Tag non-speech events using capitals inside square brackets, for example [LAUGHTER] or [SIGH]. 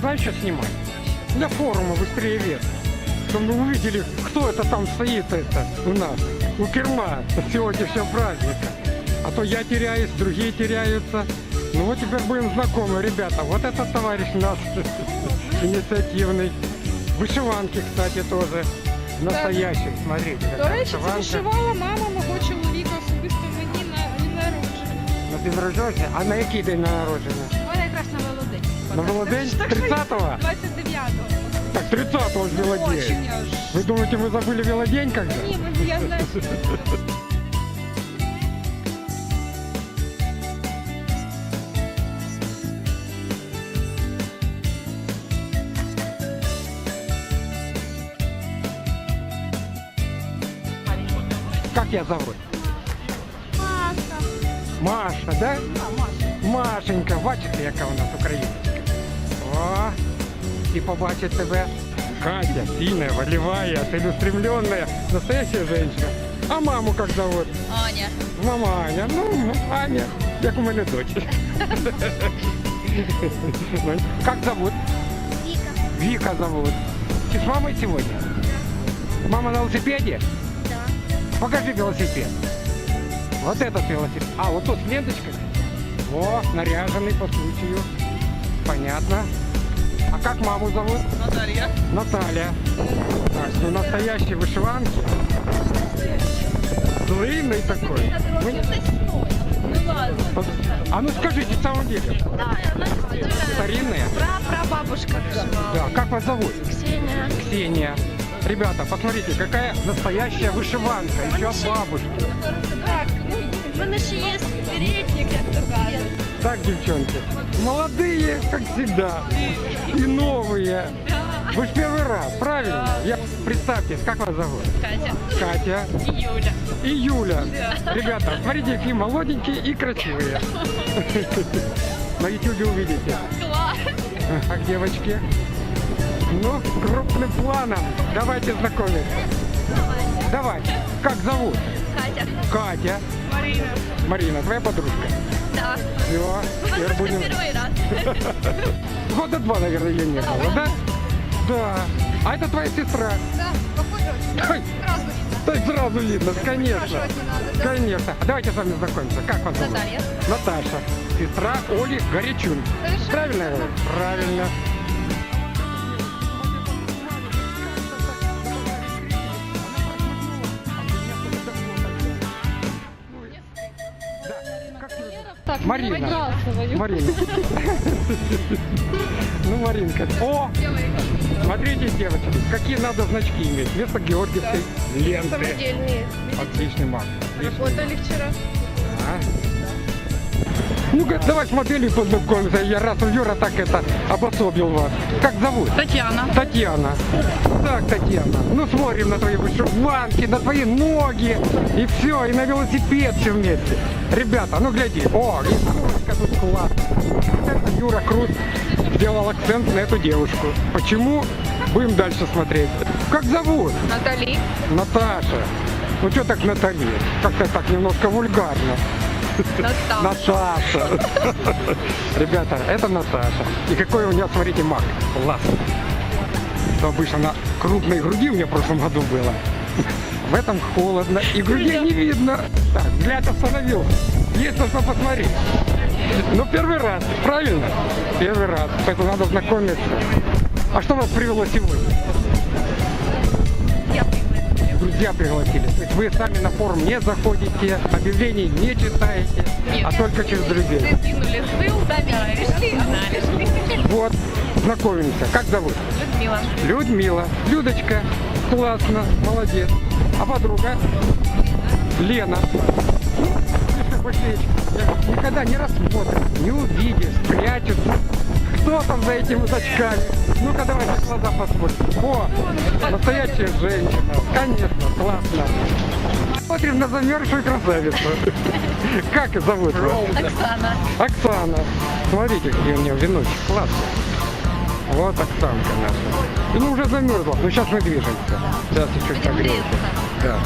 знаешь, что снимать? Для форума быстрее вес. Чтобы мы увидели, кто это там стоит это у нас, у керма сегодняшнего праздника. А то я теряюсь, другие теряются. Ну вот теперь будем знакомы, ребята. Вот этот товарищ у нас [LAUGHS] инициативный. Вышиванки, кстати, тоже. Настоящий, смотрите. До какая речі, це вышиванка. вишивала мама мого чоловіка особисто мені на день народження. На день народження? А на який день народження? На Володень? Так що 30-го? 29-го. Так, 30-го ж Велодень. Очень аж. Вы думаете, мы забыли Велодень когда? Ну, я знаю. Как я зовут? Маша, да? Машенька, бачите, яка у нас українська. І побачить тебе. Катя, сильная, волевая, целеустремленная, настоящая женщина. А маму как зовут? Аня. Мама Аня. Ну, Аня, як у мене дочь. Ну, Как зовут? Віка. Вика зовут. Ты с мамой сегодня? Мама на велосипеде? Да. Покажи велосипед. Вот этот велосипед. А, вот тот с ленточкой. О, наряженный по случаю. Понятно. А как маму зовут? Наталья. Наталья. Так, ну настоящий вышиванки. Длинный такой. Мы- А ну скажите, в самом деле, старинные? Прапрабабушка вышивала. Да, как вас зовут? Ксения. Ксения. Ребята, посмотрите, какая настоящая вышиванка, еще от бабушки. Так, ну, в мене ще є як то кажуть. Так, девчонки, молодые, как всегда, и новые. Вы же первый раз, правильно? Я представьтесь, как вас зовут? Катя. Катя І Юля. и Юля. Ребята, смотрите, какие молоденькие и красивые. [LAUGHS] На YouTube увидите. Клас. А к девочке? Ну, крупным планом. Давайте знакомиться. Давай. Как зовут? Катя. Катя. Марина. Марина, твоя подружка. Да. Все. Теперь будем... первый раз. [LAUGHS] Года два, наверное, ее не было, да? Да. А это твоя сестра. Да, похоже, очень. Сразу видно. то есть сразу видно, конечно. Надо, да. Конечно. А Давайте с вами знакомимся. Как вас зовут? Наталья. Наташа. Сестра Оли Горячун. Правильно я? Правильно. Так, Марина. Марина. [LAUGHS] Ну, Маринка. О! Смотрите, девочки, какие надо значки иметь. Вместо георгиевской ленты. Самодельные. Отличный маг. Работали вчера. А? Ну, говорит, давай с моделью познакомимся. Я раз Юра так это обособил вас. Как зовут? Татьяна. Татьяна. Так, Татьяна. Ну, смотрим на твои вышиванки, на твои ноги. И все, и на велосипед все вместе. Ребята, ну гляди. О, и кружка тут классно. Это Юра Крут сделал акцент на эту девушку. Почему? Будем дальше смотреть. Как зовут? Натали. Наташа. Ну что так Натали? Как-то так немножко вульгарно. Наташа. Ребята, это Наташа. И какой у нее, смотрите, маг. Классно. То обычно на крупной груди у меня в прошлом году было. В этом холодно. И груди не видно. Так, взгляд остановил. Есть на что посмотреть. Ну, первый раз, правильно? Первый раз. Поэтому надо знакомиться. А что вас привело сегодня? Друзья пригласили. То есть вы сами на форум не заходите, объявлений не читаете, Нет. а только через друзей. Кинули ссылками, пришли, пришли. Вот, знакомимся. Как зовут? Людмила. Людмила. Людочка. Классно, молодец. А подруга? Лена. Ну, Никогда не рассмотришь, не увидишь, прячутся. Кто там за этими очками? Ну-ка давайте в глаза посмотрим. О, настоящая женщина. Конечно, классно. Смотрим на замерзшую красавицу. Как зовут вас? Оксана. Оксана. Смотрите, какие у нее веночек. Классно. Вот Оксанка наша. Ну, уже замерзла. Ну, сейчас мы движемся. Сейчас погреется. греться. Да.